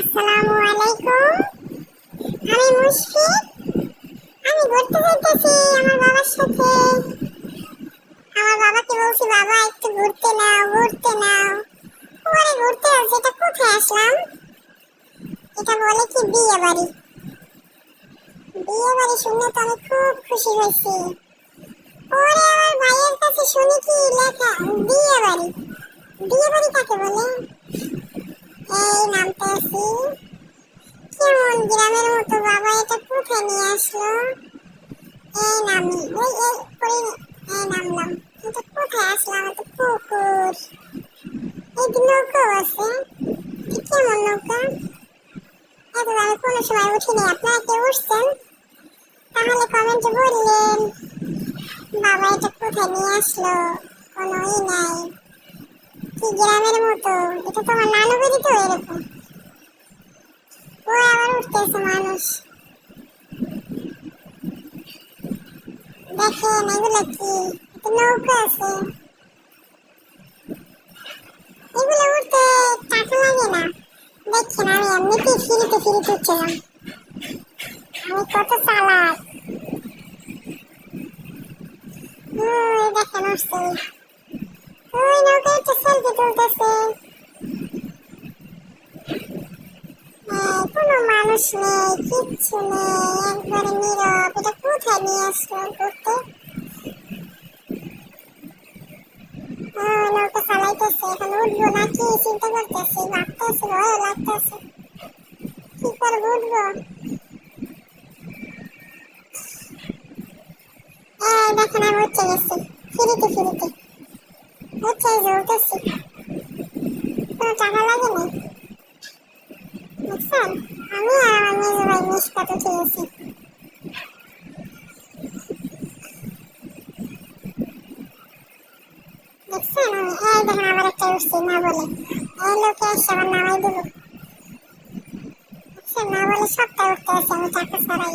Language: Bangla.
আসসালামু আলাইকুম। আমি মুশফিক। আমি ঘুরতে যাইতেছি আমার বাবার সাথে। আমার বাবাকে বলছি, বাবা, একটু ঘুরতে নাও ঘুরতে নাও। ওরে ঘুরতে এটা কোথায় আসলাম? এটা বলে কি বিয়ে বাড়ি? বিয়ে বাড়ি শুনে তো আমি খুব খুশি হয়েছি। ওরে আমার ভাইয়ের কাছে শুনি কি লেখা, বিয়ে বাড়ি। বিয়ে বাড়ি কাকে বলে? এই নামতে আছি কেমন গ্রামের মতো বাবা এটা কোথায় নিয়ে আসলো? এই নামি, ওই এই করে এই নামলাম। এটা কোথায় আসলাম এটা পুকুর? এই নৌকাও আছে। কেমন নৌকা? এত আমি কোনো সময় উঠিনি। আপনারা কেউ উঠছেন? তাহলে কমেন্টে বললেন, বাবা এটা কোথায় নিয়ে আসলো? কোনো নাই। কি গ্রামের মতো। এটা তো আমার নানু বাড়ি তো এরকম। ও আবার উঠতেছে মানুষ। দেখেন, এগুলো কি? এটা নৌকা আছে। এগুলো উঠতে টাকা লাগে না। দেখছেন আমি এমনিতেই ফিরিতে ফিরিতে উঠছিলাম। আমি কত চালাক। দেখেন উঠছে একটা সেলফি তুলতেছে কোনো মানুষ নেই, কিচ্ছু নেই, একবারে নীরব। এটা কোথায় নিয়ে আসলো ঘুরতে? ও, নৌকা চালাইতেছে, এখন উঠবো নাকি? চিন্তা করতেছি ভাবতেছি ভয় লাগতেছে। কি করব, উঠবো? দেখেন আমি উঠে গেছি। ফিরিতে ফিরিতে। উঠে যে কোনো টাকা লাগে না দেখছেন আমি আর আমার মেজো ভাই উঠে গেছি দেখছেন আমি এই না বলে। এই লোকে না বলে সবটা উঠতে ছাড়াই।